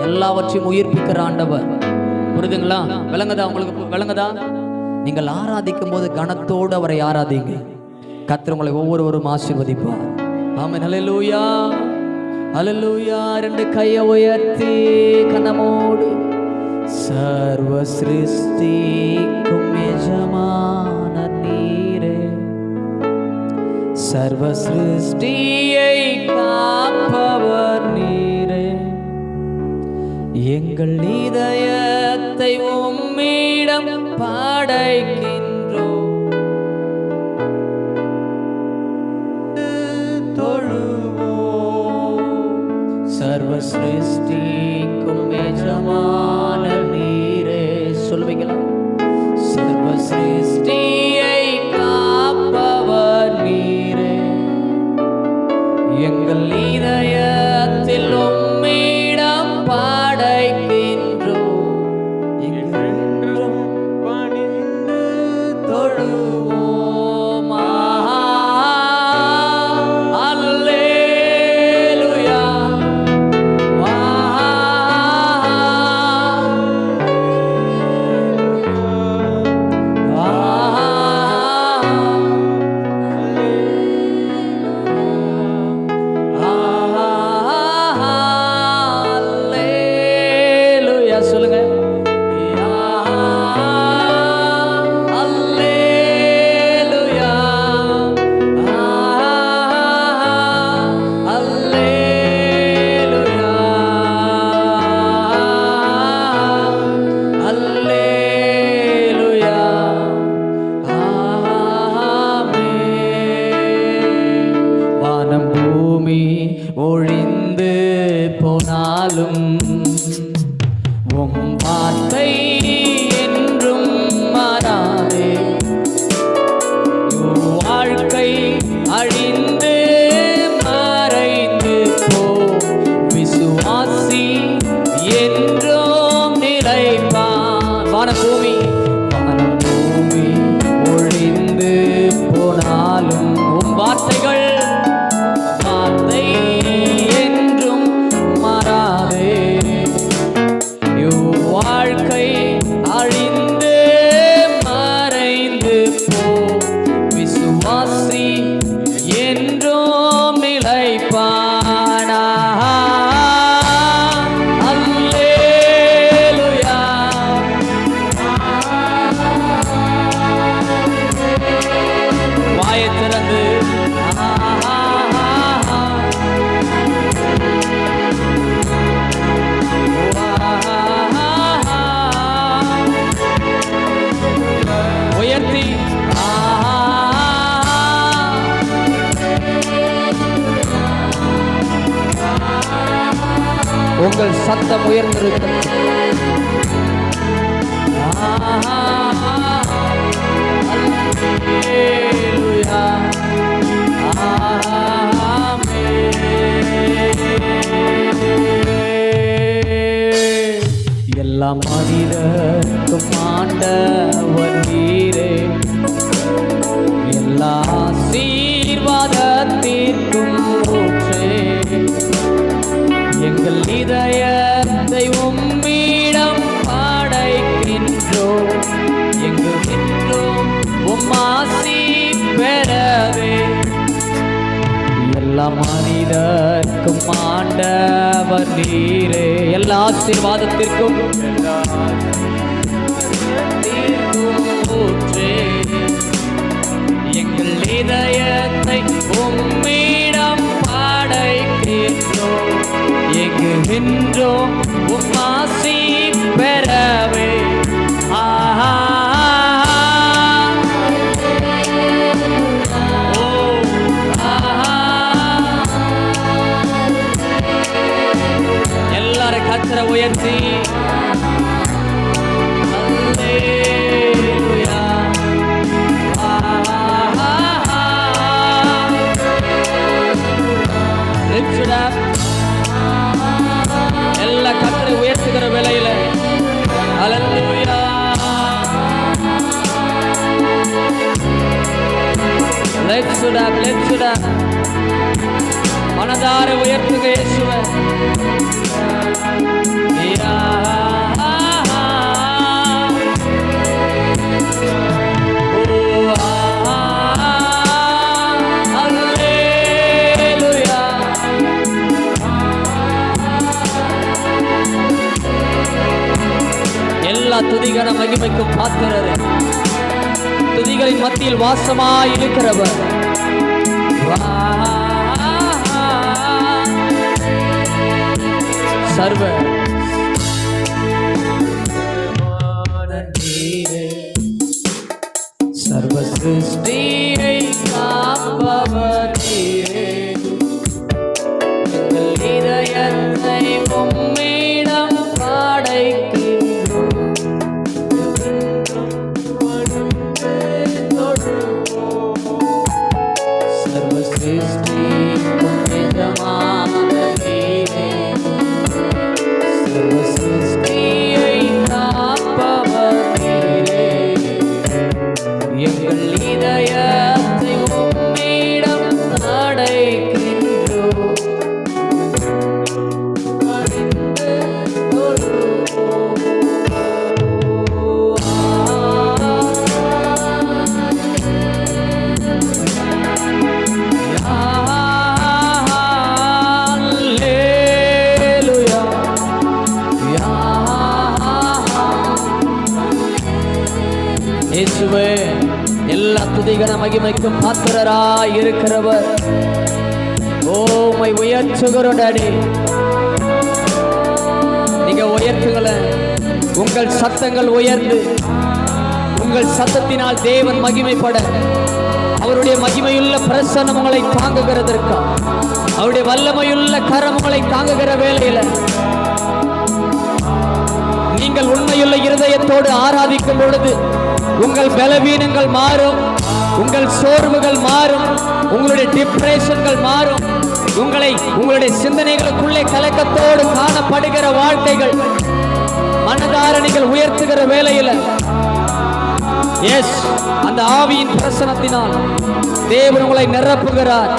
எல்லாவற்றையும் உயிர்ப்பிக்கிற ஆண்டவர். புரிதுங்களா விளங்குதா உங்களுக்கு? விளங்குதா? நீங்கள் ஆராதிக்கும் போது கனத்தோடு அவரை ஆராதிங்க. கத்திர உங்களை ஒவ்வொருவரும் ஆசிர்வதிப்பார். ஆமன். அலலூயா அலலூயா ரெண்டு கையை உயர்த்தி கனமோடு. சர்வ சிருஷ்டிக்கும் எஜமான நீரே. சர்வ சிருஷ்டியை காப்ப எங்கள் இதயத்தை உம்மிடம் பாடைக்கின்றோ சர்வ சிருஷ்டிக்கும் எஜமான நீரே சொல்லுவீங்களா? சர்வ சிருஷ்டியை காப்பவர் நீரே. எங்கள் இதயத்தில் உங்கள் சத்தம் உயர்ந்திருக்கிறது எல்லா மனிதர்க்கும் ஆண்டவர் நீரே. எல்லா ஆசீர்வாதத்திற்கும் எங்கள் இதயத்தை உம்மிடம் பாடைக்கின்றோம் எங்குகின்றோம் நின்றோம் உம்மாசி பெறவே. எல்லா மனிதர்க்கும் ஆண்டவர் நீரே. எல்லா ஆசீர்வாதத்திற்கும். எங்கள் இதயத்தை உம்மிடம் எங்குகின்றோம் உம் ஆசி பெறவே ஆஹா ஓ, ஆஹா. எல்லாரும் கத்திர உயர்த்தி அல்லேலூயா. ஆஹா. Lift it up. Lift it up, lift it up. மனதார உயர்த்துக இயேசுவ துதிகன மகிமைக்கும் பாத்திரரே. துதிகளின் மத்தியில் வாசமாய் இருக்கிறவர் சர்வ சர்வ சிருஷ்டியை காப்பவர் நீரே. எங்கள் இதயத்தை உம்மிடம் இயேசுவே எல்லா துதிகர மகிமைக்கும் பாத்திரராய் இருக்கிறவர். ஓமை உயர்த்துகிறோம் டாடி. நீங்க உயர்த்துகள உங்கள் சத்தங்கள் உயர்ந்து உங்கள் சத்தத்தினால் தேவன் மகிமைப்பட. அவருடைய மகிமையுள்ள பிரசன்னங்களை உங்களை தாங்குகிறதற்கா. அவருடைய வல்லமையுள்ள கரம் உங்களை தாங்குகிற வேளையில நீங்கள் உண்மையுள்ள இருதயத்தோடு ஆராதிக்கும் பொழுது உங்கள் பலவீனங்கள் மாறும் உங்கள் சோர்வுகள் மாறும் உங்களுடைய டிப்ரெஷன்கள் மாறும். உங்களை உங்களுடைய சிந்தனைகளுக்குள்ளே கலக்கத்தோடு காணப்படுகிற வாழ்க்கைகள் மனதார நீங்கள் உயர்த்துகிற வேலையில் எஸ் அந்த ஆவியின் பிரசனத்தினால் தேவன் உங்களை நிரப்புகிறார்.